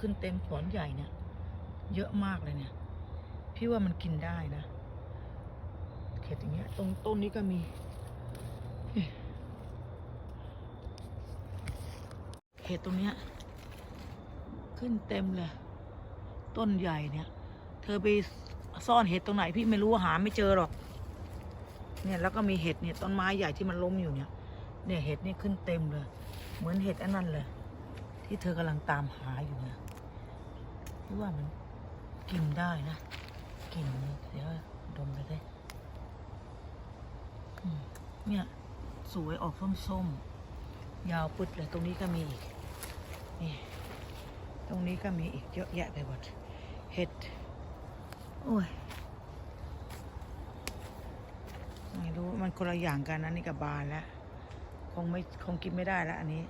ขึ้นเต็มขอนใหญ่เนี่ย เยอะมากเลยเนี่ย พี่ว่ามันกินได้นะเห็ดอย่างเงี้ย ตรงต้นนี้ก็มีเห็ดตรงเนี้ย ขึ้นเต็มเลย ต้นใหญ่เนี่ย เธอไปซ่อนเห็ดตรงไหนพี่ไม่รู้หาไม่เจอหรอก เนี่ยแล้วก็มีเห็ดเนี่ยต้นไม้ใหญ่ที่มันล้มอยู่เนี่ย เนี่ยเห็ดนี่ขึ้นเต็มเลย เหมือนเห็ดอันนั้นเลย ที่เธอกำลังตามหาอยู่เนี่ย พี่ว่ามันกินได้นะกินเดี๋ยวดมไปได้อืมเนี่ย สวยออกส้มๆยาวปึดเลยตรงนี้ก็มีอีกนี่ตรงนี้ก็มีอีกเยอะแยะไปหมดเห็ดโอ้ยไม่รู้มันคนละอย่างกันนะนี่กับบานแล้วคงไม่คงกินไม่ได้แล้วอันนี้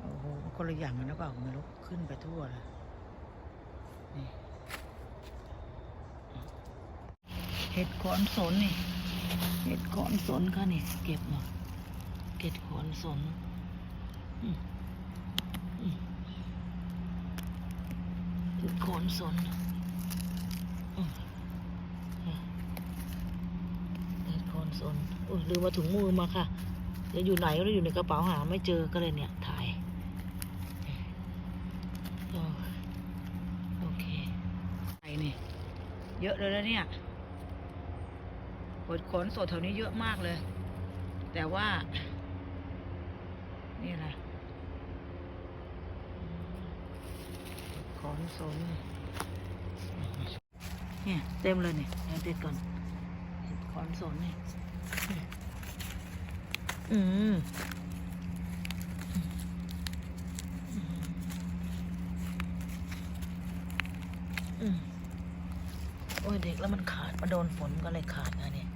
โอ้โหมันคนละอย่างกันหรือเปล่าไม่รู้ขึ้นไปทั่วเลย เห็ดขอนสนนี่ เห็ดขอนสนค่ะนี่ เก็บมาเก็ดขอนสนเห็ดขอนสนเห็ดขอนสนโอ้ยลืมมาถุงมือมาค่ะเดี๋ยวอยู่ไหนก็อยู่ในกระเป๋าหาไม่เจอก็เลยเนี่ยถ่ายโอ้โอเคไปนี่ เยอะเลยแล้วเนี่ยผลขนสดแถวนี้เยอะมากเลย แต่ว่า นี่แหละขนสนเนี่ยเต็มเลยเนี่ยเด็ดก่อนขนสนนี่นี่อืม อืมโอ้ยเด็กแล้วมันขาดมาโดนฝนก็เลยขาดนะเนี่ย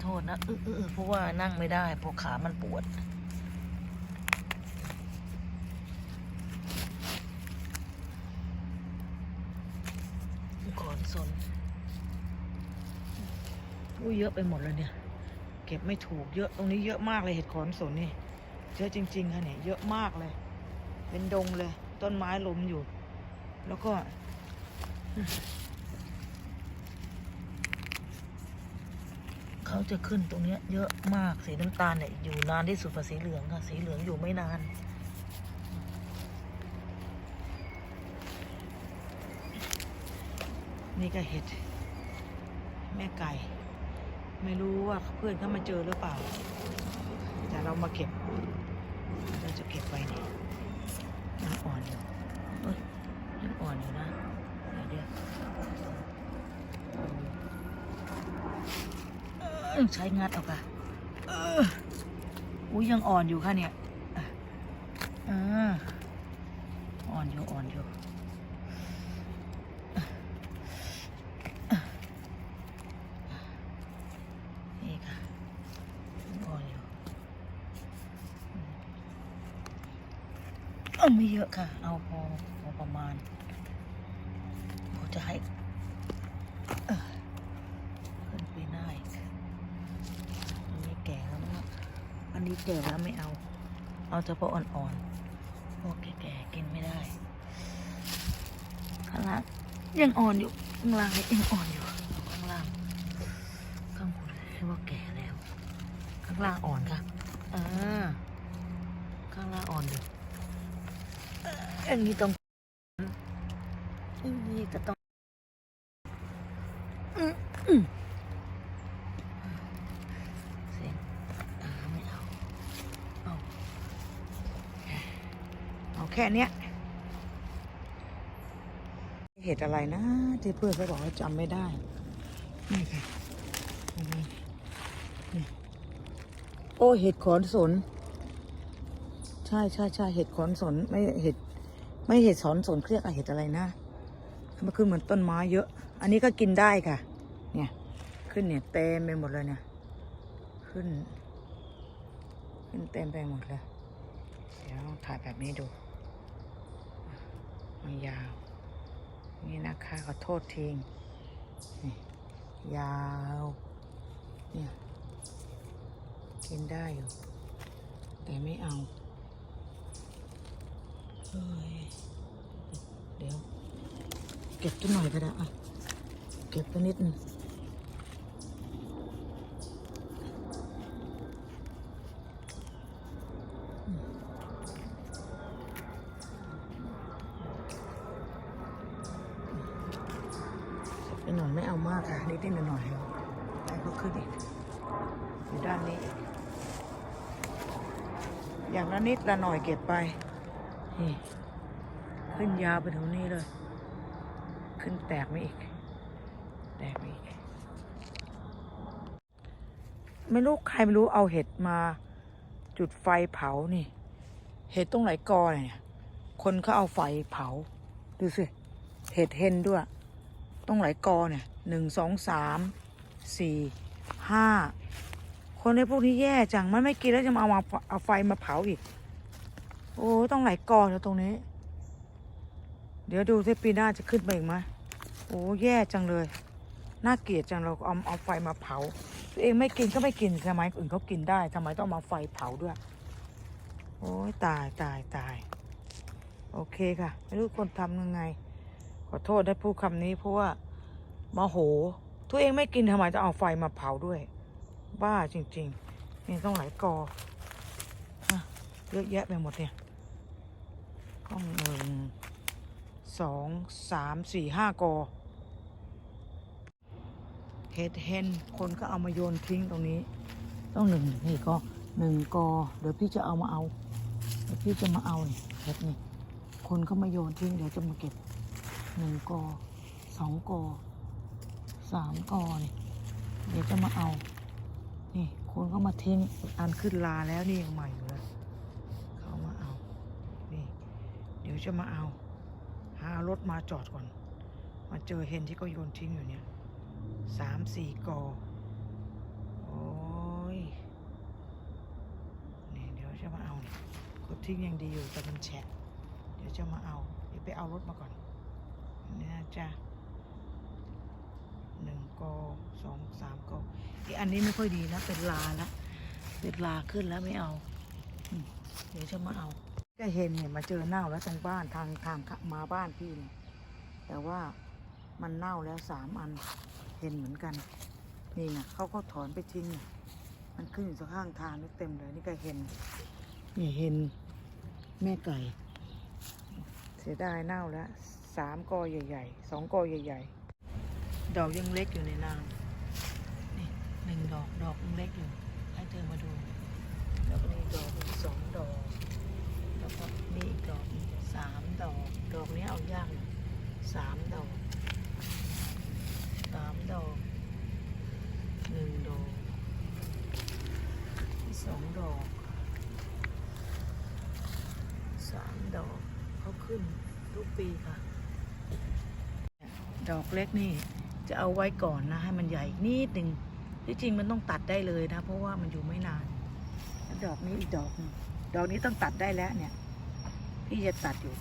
โทษนะอื้ออื้อเพราะว่านั่งไม่ได้เพราะขามันปวดขอนสนอู้เยอะไปหมดเลยเนี่ย เก็บไม่ถูกเยอะตรงนี้เยอะมากเลยเห็ดขอนสนนี่ เยอะจริงๆค่ะเนี่ยเยอะมากเลย เป็นดงเลย ต้นไม้ล้มอยู่ แล้วก็เขาจะขึ้นตรงเนี้ยเยอะมากสีน้ำตาลเนี่ยอยู่นานที่สุดกว่าสีเหลืองค่ะสีเหลืองอยู่ไม่นาน นี่ก็เห็ด แม่ไก่ ไม่รู้ว่าเพื่อนเขามาเจอหรือเปล่า แต่เรามาเก็บ เราจะเก็บไว้นี่ยังอ่อนอยู่เอ้ยยังอ่อนอยู่นะเดี๋ยวเดี๋ยวใช้งัดเอาค่ะอุ้ยยังอ่อนอยู่ค่ะเนี่ยอ่าอ่อนอยู่อ่อนอยู่ นี่ค่ะอ่อนอยู่ เอาไม่เยอะค่ะ เอาพอพอประมาณพอจะให้เอ่อขึ้นปีหน้าอีกอันนี้แก่แล้วนะอันนี้แก่แล้วไม่เอา เอาเฉพาะอ่อนๆพวกแก่ๆกินไม่ได้ข้างล่างยังอ่อนอยู่ข้างล่างยังอ่อนอยู่ข้างล่างข้างบนเรียกว่าแก่แล้ว ข้างล่างอ่อนค่ะอ่าข้างล่างอ่อนอยู่เอ่ออย่างนี้ต้องอันนี้ก็ต้องเสียงไม่เอาเอาเอาแค่เนี้ยเหตุอะไรนะ ที่เพื่อนเขาบอกว่าจำไม่ได้นี่ค่ะโอ้เห็ดขอนสน ใช่ใช่ใช่เห็ดขอนสนไม่เห็ด ไม่เห็ดสอนสนเครียกอะเห็ดอะไรนะมันขึ้นเหมือนต้นไม้เยอะ อันนี้ก็กินได้ค่ะ เนี่ย ขึ้นเนี่ยเต็มไปหมดเลยเนี่ย ขึ้น ขึ้นเต็มไปหมดเลย เดี๋ยวถ่ายแบบนี้ดู มันยาว นี่นะคะขอโทษทิ้งนี่ยาว เนี่ย กินได้อยู่ แต่ไม่เอา เดี๋ยว เก็บตัวหน่อยก็ได้อะเก็บตัวนิดนึงหน่อยไม่เอามากค่ะ นิดๆหน่อยๆได้ก็ขึ้นอีกอยู่ด้านนี้ อย่างละนิดละหน่อยเก็บไป นี่ ขึ้นยาวไปถึงนี่เลย ขึ้นแตกไม่อีก แตกไม่อีก ไม่รู้ใครไม่รู้เอาเห็ดมา จุดไฟเผานี่ เห็ดตรงไหนกอเนี่ย คนเขาเอาไฟเผา ดูสิ เห็ดเฮนด้วย ตรงไหนกอเนี่ย หนึ่งสองสาม สี่ ห้าคนในพวกนี้แย่จัง มันไม่กินแล้วจะมาเอามาเอาไฟมาเผาอีก โอ้ต้องไหลกอแล้วตรงนี้ เดี๋ยวดูที่ปีหน้าจะขึ้นไปอีกไหมโอ้แย่จังเลย น่าเกลียดจังเราเอาเอาไฟมาเผา ตัวเองไม่กินก็ไม่กินทำไมอื่นเขากินได้ทำไมต้องมาไฟเผาด้วย โอ้ยตายตายตายโอเคค่ะ ไม่รู้คนทำยังไง ขอโทษได้พูดคำนี้เพราะว่าโมโห ตัวเองไม่กินทำไมต้องเอาไฟมาเผาด้วย บ้าจริงๆนี่ต้องหลายกออะ เยอะแยะไปหมดเนี่ยต้องหนึ่งสองสามสี่ห้ากอเห็ดเฮนคนก็เอามาโยนทิ้งตรงนี้ ต้องหนึ่งนี่ก็หนึ่งกอ เดี๋ยวพี่จะเอามาเอา เดี๋ยวพี่จะมาเอาเนี่ยเห็ดนี่ คนก็มาโยนทิ้งเดี๋ยวจะมาเก็บหนึ่งกอสองกอสามกอเนี่ยเดี๋ยวจะมาเอา นี่คนก็มาทิ้งอันขึ้นลาแล้วนี่ยังใหม่อยู่เลยเขามาเอา นี่ เดี๋ ยวจะมาเอา หารถมาจอดก่อน มาเจอเห็นที่เขาโยนทิ้งอยู่เนี่ยสามสี่กอโอ้ยนี่เดี๋ยวจะมาเอาเขาทิ้งยังดีอยู่แต่มันแฉะเดี๋ยวจะมาเอา เดี๋ยวไปเอารถมาก่อนนี่นะจ๊ะหนึ่งกอสองสามกอไออันนี้ไม่ค่อยดีนะ เป็นลาละเป็นลาขึ้นแล้วไม่เอา เดี๋ยวจะมาเอา ก็เห็นเนี่ยมาเจอเน่าแล้วตรงบ้านทางทางมาบ้านพี่เนี่ยแต่ว่ามันเน่าแล้วสามอันเห็นเหมือนกัน นี่นะเขาก็ถอนไปทิ้งมันขึ้นอยู่ข้างทางนี่เต็มเลยนี่ก็เห็นนี่เห็นแม่ไก่ เสียดายเน่าแล้วสามกอใหญ่ๆสองกอใหญ่ๆดอกยังเล็กอยู่ในนางนี่หนึ่งดอกดอกยังเล็กอยู่ให้เธอมาดู แล้วก็มีดอกอีกสองดอก แล้วก็มีอีกดอกหนึ่งสามดอก ดอกนี้เอายากหน่อยสามดอกสามดอกหนึ่งดอกสองดอกสามดอกเขาขึ้น ทุกปีค่ะ ดอกเล็กนี่จะเอาไว้ก่อนนะ ให้มันใหญ่นิดหนึ่งที่จริงมันต้องตัดได้เลยนะ เพราะว่ามันอยู่ไม่นานแล้วดอกนี้อีกดอกนึงดอกนี้ต้องตัดได้แล้วเนี่ย พี่จะตัดอยู่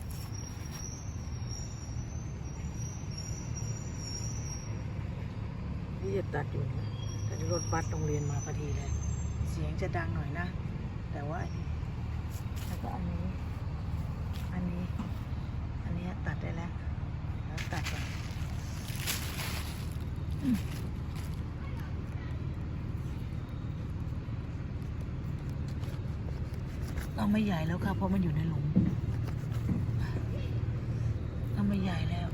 พี่จะตัดอยู่นะแต่รถบัสโรงเรียนมาพอดีเลย เสียงจะดังหน่อยนะ แต่ว่า แล้วก็อันนี้ อันนี้ ตัดได้แล้วแล้วตัดก่อนอืมเราไม่ใหญ่แล้วค่ะเพราะมันอยู่ในหลุมเราไม่ใหญ่แล้ว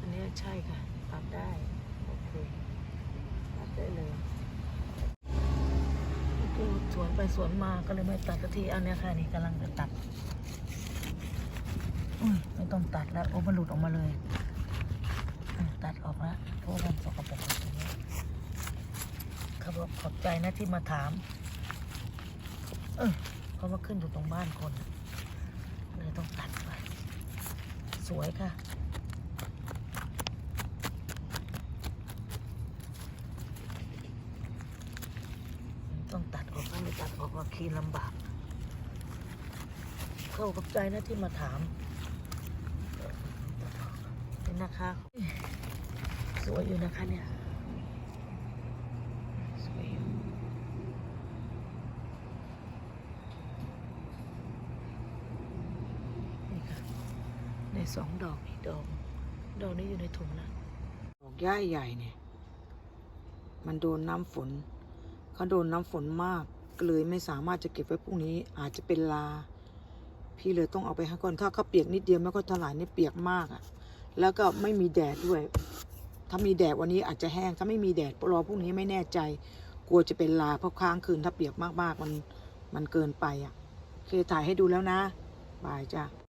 อันนี้ใช่ค่ะ ตัดได้ โอเค ตัดได้เลยดูส วนไปสวนมาก็เลยไม่ตัดสักทีอันนี้ค่ะนี่กำลังจะตัดอุ้ยไม่ต้องตัดแล้วโอ้มันหลุดออกมาเลยตัดออกแล้วเพราะว่ามันสกปรกตรงนี้เขาบอกขอบใจนะที่มาถาม เออเพราะว่าขึ้นอยู่ตรงบ้านคนเลยต้องตัดไปสวยค่ะ ต้องตัดออกถ้าไม่ตั ดออกก็คีลำบาก เข้ากับใจนะที่มาถามนี่นะคะ สวยอยู่นะคะเนี่ย สวยอยู่นี่ค่ะในสองดอกอีกดอก ดอกนี้อยู่ในถุงแล้วดอกย่าใหญ่เนี่ย มันโดนน้ำฝนเขาโดนน้ำฝนมาก เลยไม่สามารถจะเก็บไว้พรุ่งนี้อาจจะเป็นลา พี่เลยต้องเอาไปให้ก่อนถ้าเขาเปียกนิดเดียวไม่ก็ถลายนี่เปียกมากอะ่ะ แล้วก็ไม่มีแดดด้วย ถ้ามีแดดวันนี้อาจจะแห้ง ถ้าไม่มีแดดรอพรุ่งนี้ไม่แน่ใจ กลัวจะเป็นลาเพราะค้างคืนถ้าเปียกมากๆมันมันเกินไปอะ่ะโอเคถ่ายให้ดูแล้วนะบายจ้ะ